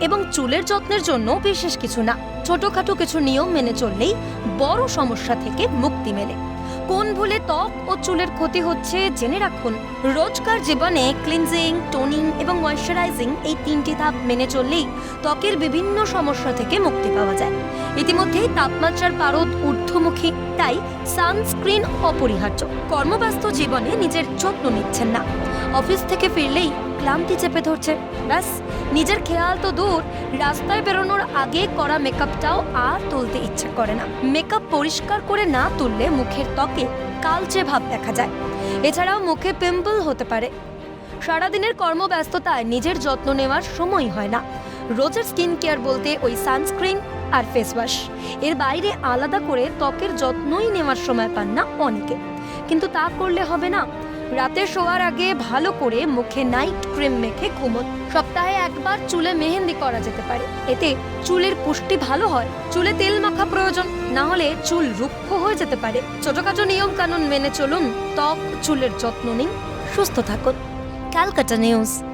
এবং চুলের যত্নের জন্য বিশেষ কিছু না। ছোটখাটো কিছু নিয়ম মেনে চললেই বড় সমস্যা থেকে মুক্তি মেলে। কোন ভুলে ত্বক ও চুলের ক্ষতি হচ্ছে জেনে রাখুন। রোজকার জীবনে ক্লিনজিং টোনিং এবং ময়শ্চারাইজিং এই তিনটি ধাপ মেনে চললেই ত্বকের বিভিন্ন সমস্যা থেকে মুক্তি পাওয়া যায়। ইতিমধ্যেই তাপমাত্রার পারদ ঊর্ধ্বমুখী, তাই সানস্ক্রিন অপরিহার্য। কর্মব্যস্ত জীবনে নিজের যত্ন নিচ্ছেন না। অফিস থেকে ফিরলেই ক্লান্তি চেপে ধরছে। ব্যাস, নিজের খেয়াল তো দূর, রাস্তায় বেরোনোর আগে করা মেকআপটাও আর তুলতে ইচ্ছে করে না। মেকআপ পরিষ্কার করে না তুললে মুখের ত্বকে কালচে ভাব দেখা যায়। এছাড়াও মুখে পিম্পল হতে পারে। সারাদিনের কর্মব্যস্ততায় নিজের যত্ন নেওয়ার সময় হয় না। রোজের স্কিন কেয়ার বলতে ওই সানস্ক্রিন আর ফেস ওয়াশ। এর বাইরে আলাদা করে ত্বকের যত্নই নেওয়ার সময় পান না অনেকে। কিন্তু তা করলে হবে না। রাতে শোয়ার আগে ভালো করে মুখে নাইট ক্রিম মেখে ঘুমোন। সপ্তাহে একবার চুলে মেহেন্দি করা যেতে পারে। এতে চুলের পুষ্টি ভালো হয়। চুলে তেল মাখা প্রয়োজন। না হলে চুল রুক্ষ হয়ে যেতে পারে। ছোটখাটো নিয়ম কানুন মেনে চলুন। ত্বক চুলের যত্ন নিন। সুস্থ থাকুন। Calcutta news.